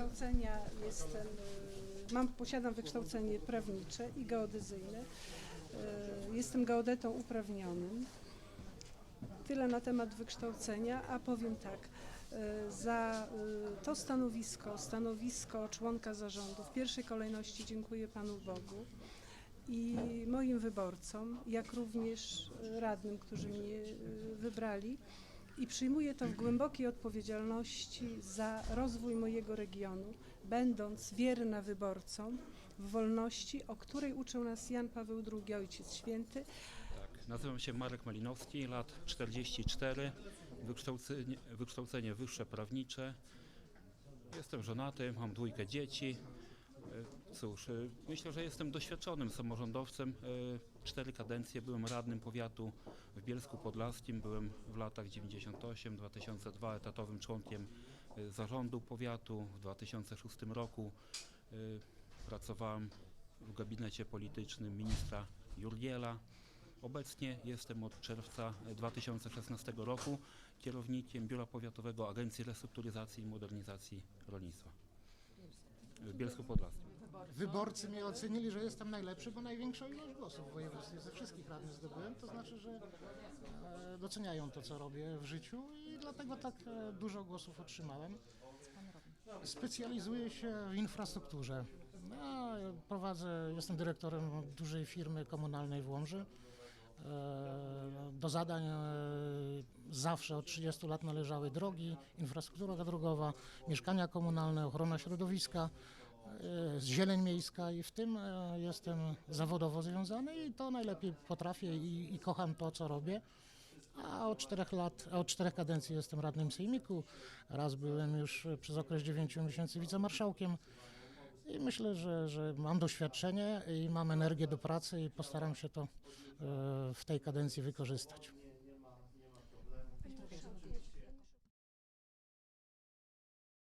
wykształcenia jestem, y, mam, posiadam wykształcenie prawnicze i geodezyjne. Y, Jestem geodetą uprawnionym. Tyle na temat wykształcenia, a powiem tak, y, za to stanowisko, stanowisko członka zarządu w pierwszej kolejności dziękuję Panu Bogu i moim wyborcom, jak również radnym, którzy mnie wybrali. I przyjmuję to w głębokiej odpowiedzialności za rozwój mojego regionu, będąc wierna wyborcom w wolności, o której uczył nas Jan Paweł II, Ojciec Święty. Tak, nazywam się Marek Malinowski, lat 44, wykształcenie, wykształcenie wyższe prawnicze. Jestem żonaty, mam dwójkę dzieci. E, Cóż, e, myślę, że jestem doświadczonym samorządowcem. E, Cztery kadencje byłem radnym powiatu w Bielsku Podlaskim. Byłem w latach 98-2002 etatowym członkiem zarządu powiatu. W 2006 roku pracowałem w gabinecie politycznym ministra Jurgiela. Obecnie jestem od czerwca 2016 roku kierownikiem Biura Powiatowego Agencji Restrukturyzacji i Modernizacji Rolnictwa w Bielsku Podlaskim. Wyborcy mnie ocenili, że jestem najlepszy, bo największą ilość głosów w województwie ze wszystkich radnych zdobyłem. To znaczy, że e, doceniają to, co robię w życiu i dlatego tak e, dużo głosów otrzymałem. Specjalizuję się w infrastrukturze. No, prowadzę, jestem dyrektorem dużej firmy komunalnej w Łomży. E, Do zadań e, zawsze od 30 lat należały drogi, infrastruktura drogowa, mieszkania komunalne, ochrona środowiska, e, zieleń miejska i w tym jestem zawodowo związany i to najlepiej potrafię i, i kocham to, co robię. A od czterech lat, od czterech kadencji jestem radnym sejmiku. Raz byłem już przez okres 9 miesięcy wicemarszałkiem. I myślę, że, że mam doświadczenie i mam energię do pracy i postaram się to e, w tej kadencji wykorzystać.